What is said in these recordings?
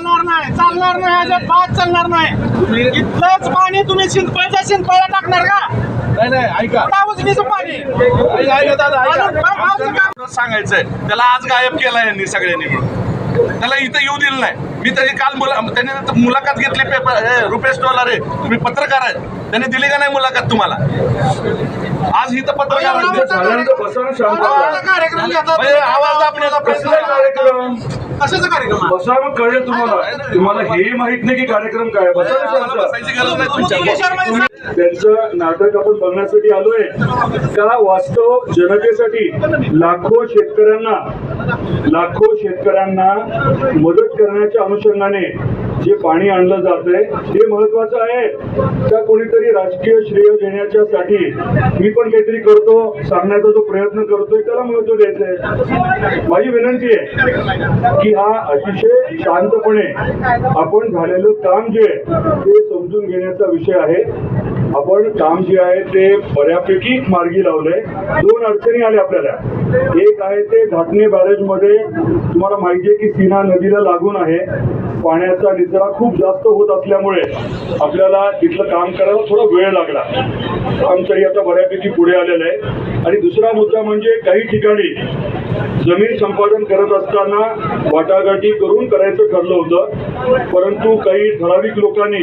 चालणार नाही चालणार नाही अजिबात पाच चालणार नाही. इथलंच पाणी तुम्ही शिंदफळच्या शिंदफळला टाकणार का? नाही नाही ऐका. का उजनीचं पाणी. ऐका, ऐका दादा ऐका. अजून काम- आमचं काम- सांगायचंय. त्याला आज गायब केला यांनी सगळ्यांनी मिळून त्याला इथं येऊ दिलं नाही. मी त्याची काल मुला त्याने तर मुलाखत घेतली पेपर हे, रुपेश डोलारे तुम्ही पत्रकार आहेत. त्याने दिली का नाही मुलाखत तुम्हाला? आज इथं पत्रकार आवाज दाबण्याचा. कार्यक्रम. कशाचा कार्यक्रम आहे? बसा मग कळेल तुम्हाला तुम्हाला हेही माहीत नाही की कार्यक्रम काय. बसा आहे. त्यांचं नाटक आपण बघण्यासाठी आलोय का वास्तव जनतेसाठी लाखो शेतकऱ्यांना लाखो शेतकऱ्यांना मदत करण्याच्या अनुषंगाने जे पाणी आणलं जातंय हे महत्वाचं आहे. त्या कोणीतरी राजकीय श्रेय देण्याच्यासाठी मी पण काहीतरी करतो सांगण्याचा जो प्रयत्न करतोय त्याला महत्त्व द्यायचंय माझी विनंती आहे की हा अतिशय शांतपणे आपण झालेलं काम जे आहे ते समजून घेण्याचा विषय आहे. आपण काम जे आहे ते बऱ्यापैकी मार्गी लावलंय. दोन अडचणी आल्या आपल्याला. एक आहे ते घाटणे बॅरेजमध्ये तुम्हाला माहिती आहे की सीना नदीला लागून आहे. पाण्याचा निचरा खूप जास्त होत असल्यामुळे आपल्याला तिथलं काम करायला थोडा वेळ लागला. काम तरी आता बऱ्यापैकी पुढे आलेलं आहे. आणि दुसरा मुद्दा म्हणजे काही ठिकाणी जमीन संपादन करत असताना वाटाघाटी करून करायचं ठरलं होतं. परंतु काही ठराविक लोकांनी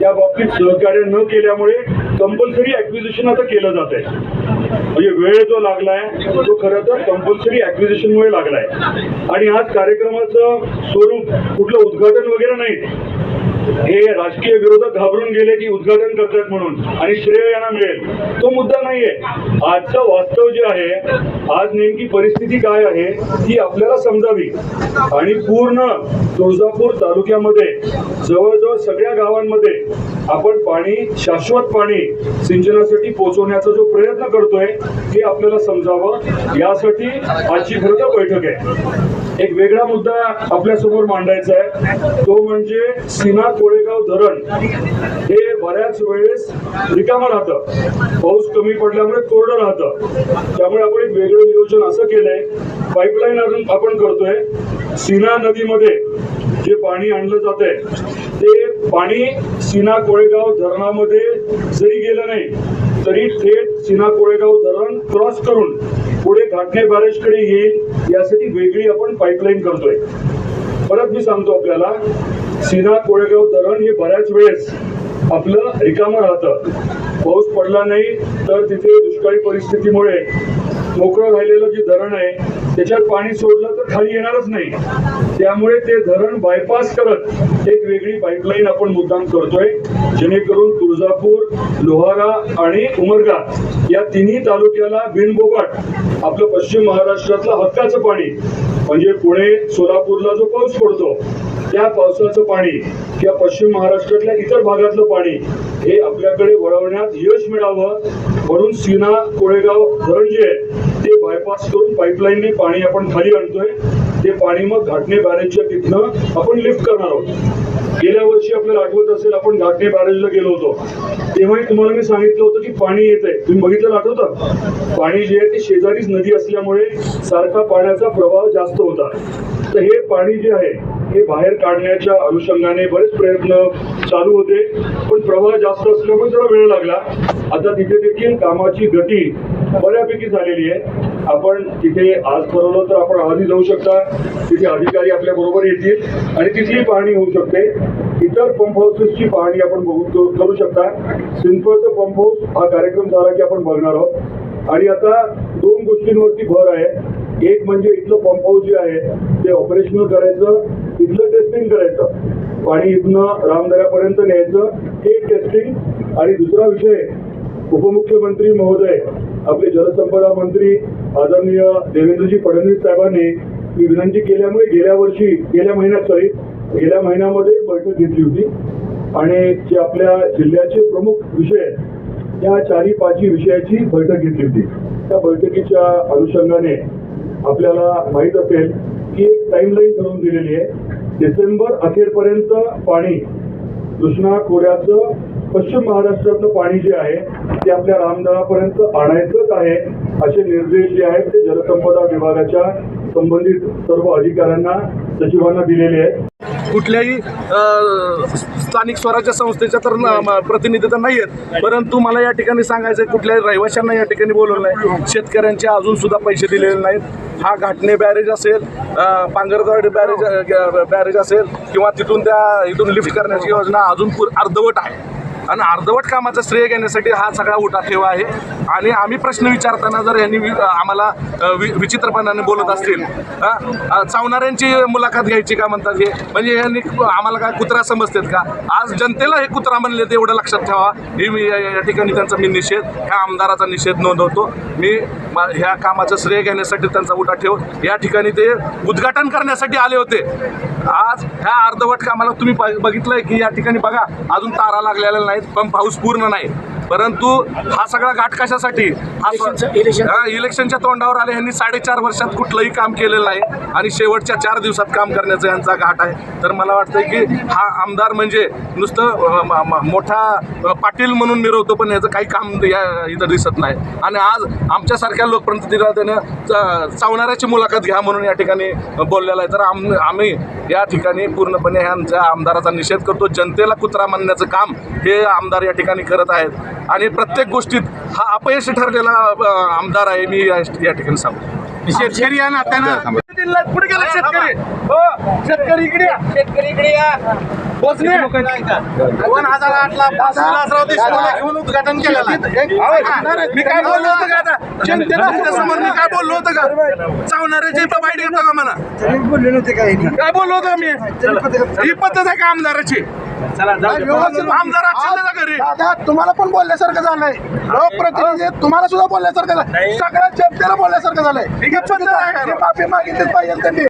त्या बाबतीत सहकार्य न केल्यामुळे कंपल्सरी ऍक्विजिशन आता केलं जात आहे. म्हणजे वेळ जो लागलाय तो खरं तर कंपल्सरी ऍक्विजिशनमुळे लागलाय. आणि आज कार्यक्रमाचं स्वरूप कुठलं उद्घाटन वगैरे नाही हे राजकीय विरोधक घाबरून गेले की उद्घाटन करतात म्हणून. आणि श्रेय यांना मिळेल. तो मुद्दा नाहीये. आजचं वास्तव जे आहे आज नेमकी परिस्थिती काय आहे ती आपल्याला समजावी. आणि पूर्ण तुळजापूर तालुक्यामध्ये जवळजवळ सगळ्या गावांमध्ये आपण पाणी शाश्वत पाणी सिंचनासाठी पोहोचवण्याचा जो प्रयत्न करतोय हे आपल्याला समजावं. यासाठी आजची खरं तर बैठक आहे. एक वेगळा मुद्दा आपल्यासमोर मांडायचा आहे. तो म्हणजे सिना कोळेगाव धरण हे बऱ्याच वेळेस रिकामं राहतं. पाऊस कमी पडल्यामुळे कोरडं राहतं. त्यामुळे आपण एक वेगळं नियोजन असं केलंय. पाईपलाईन अजून आपण करतोय. सीना नदीमध्ये जे पाणी आणलं जात आहे ते पाणी सीना कोळेगाव धरणामध्ये जरी गेलं नाही तरी थेट सीना कोळेगाव धरण क्रॉस करून पुढे घाटणे बॅरेजकडे येईल यासाठी वेगळी आपण पाईपलाईन करतोय. परत मी सांगतो आपल्याला सीना कोळेगाव धरण हे बऱ्याच वेळेस आपलं रिकामं राहतं. पाऊस पडला नाही तर तिथे दुष्काळी परिस्थितीमुळे मोकळं राहिलेलं जे धरण आहे त्याच्यात पाणी सोडलं तर खाली येणारच नाही. त्यामुळे ते धरण बायपास करत एक वेगळी पाईपलाईन आपण मुद्दाम करतोय. जेणेकरून तुळजापूर लोहारा आणि उमरगा या तिन्ही तालुक्याला बिनबोबाट आपलं पश्चिम महाराष्ट्रातलं हक्काचं पाणी म्हणजे पुणे सोलापूरला जो पाऊस पडतो त्या पावसाचं पाणी किंवा पश्चिम महाराष्ट्रातल्या इतर भागातलं पाणी हे आपल्याकडे वळवण्यात यश मिळावं. म्हणून सीना कोळेगाव धरण जे आहे बायपास करून पाईपलाईनने पाणी आपण खाली आणतोय. ते पाणी मग घाटणे बॅरेजच्या तिथनं आपण लिफ्ट करणार आहोत. गेल्या वर्षी आपल्याला आठवत असेल आपण घाटणे बॅरेजला गेलो होतो. तेव्हाही तुम्हाला मी सांगितलं होतं की पाणी येत आहे तुम्ही बघितलं आठवतं? पाणी जे आहे ते शेजारीच नदी असल्यामुळे सारखा पाण्याचा प्रवाह जास्त होता. तर हे पाणी जे आहे हे बाहेर काढण्याच्या अनुषंगाने बरेच प्रयत्न चालू होते. पण प्रवाह जास्त असल्यामुळे जरा वेळ लागला. आता तिथे देखील कामाची गती बऱ्यापैकी झालेली आहे. आपण तिथे आज ठरवलं तर आपण आजही जाऊ शकता. तिथे अधिकारी आपल्या बरोबर येतील आणि तिथली पाहणी होऊ शकते. इतर पंप हाऊसेसची पाहणी आपण बघू करू शकता. सिंपलचं पंप हाऊस हा कार्यक्रम झाला की आपण बघणार आहोत. आणि आता दोन गोष्टींवरती भर आहे. एक म्हणजे इथलं पंप हाऊस जे आहे ते ऑपरेशनल करायचं इथलं टेस्टिंग करायचं. पाणी इथनं रामदऱ्यापर्यंत न्यायचं हे टेस्टिंग आणि दुसरा विषय उपमुख्यमंत्री महोदय जलसंपदा मंत्री आदरणीय देवेंद्रजी फडणवीस साहेबांनी विनंती केल्यामुळे गेल्या वर्षी गेल्या महिन्यात सॉरी गेल्या महिन्यामध्ये बैठक घेतली होती. आणि जे आपल्या जिल्ह्याचे प्रमुख विषय या त्या चारी पाचही विषयाची बैठक घेतली होती. त्या बैठकीच्या अनुषंगाने आपल्याला माहीत असेल की एक टाईमलाईन ठरवून दिलेली आहे. डिसेंबर अखेरपर्यंत पाणी कृष्णा खोऱ्याचं पश्चिम महाराष्ट्रातलं पाणी जे आहे ते आपल्या रामदळापर्यंत आणायचंच आहे असे निर्देश जे आहेत ते जलसंपदा विभागाच्या संबंधित सर्व अधिकाऱ्यांना सचिवांना दिलेले आहेत. कुठल्याही स्थानिक स्वराज्य संस्थेच्या तर न- प्रतिनिधी तर नाही आहेत परंतु मला या ठिकाणी सांगायचं आहे कुठल्याही रहिवाशांना या ठिकाणी बोलवलं नाही. शेतकऱ्यांचे अजून सुद्धा पैसे दिलेले नाहीत. हा घाटणे बॅरेज असेल अ, बॅरेज बॅरेज असेल किंवा तिथून त्या इथून लिफ्ट करण्याची योजना अजून पूर अर्धवट आहे. आणि अर्धवट कामाचं श्रेय घेण्यासाठी हा सगळा उठाठेवा आहे. आणि आम्ही प्रश्न विचारताना जर यांनी वि- आम्हाला वि विचित्रपणाने बोलत असतील चावणाऱ्यांची मुलाखत घ्यायची का म्हणतात हे? म्हणजे यांनी आम्हाला काय कुत्रा समजतात का? आज जनतेला हे कुत्रा म्हणले ते एवढं लक्षात ठेवा. हे मी या या ठिकाणी त्यांचा मी निषेध ह्या आमदाराचा निषेध नोंदवतो. मी ह्या कामाचं श्रेय घेण्यासाठी त्यांचा उठाठेव. या ठिकाणी ते उद्घाटन करण्यासाठी आले होते. आज ह्या अर्धवट कामाला तुम्ही बघितलंय की या ठिकाणी बघा अजून तारा नाही आहेत पण पाऊस पूर्ण नाही. परंतु हा सगळा घाट कशासाठी? हा इलेक्शनच्या तोंडावर आले यांनी साडेचार वर्षात कुठलंही काम केलेलं नाही आणि शेवटच्या चार दिवसात काम करण्याचा यांचा घाट आहे. तर मला वाटतं की हा आमदार म्हणजे नुसतं मोठा पाटील म्हणून मिरवतो पण याचं काही काम या इथं दिसत नाही. आणि आज आमच्यासारख्या लोकप्रतिनिधीला त्यानं चावणाऱ्याची मुलाखत घ्या म्हणून या ठिकाणी बोललेला आहे. तर आम आम्ही या ठिकाणी पूर्णपणे ह्यांच्या आमदाराचा निषेध करतो. जनतेला कुत्रा म्हणण्याचं काम हे आमदार या ठिकाणी करत आहेत. आणि प्रत्येक गोष्टीत हा अपयश ठरलेला आमदार आहे मी या ठिकाणी सांगतो. शेतकरी या नात्यानं जिल्ह्यात पुढे गेला शेतकरी. हो. शेतकरी इकडे या. शेतकरी इकडे या. पोचले दोन हजार आठला विलासराव देशमुखला घेऊन उद्घाटन केलेलं आहे. मी काय बोललो होतं का आता? जनतेला समोर मी काय बोललो होतं का? चावणाऱ्याची इथं वाईट घेतो का मला? काय बोललो होतं मी ही पद्धत आहे का आमदाराची? दादा तुम्हाला पण बोलल्यासारखं झालंय. लोकप्रतिनिधी तुम्हाला सुद्धा बोलल्यासारखं झालंय. सगळ्या जनतेला बोलल्यासारखं झालंय. माफी मागितलीच पाहिजे त्यांनी.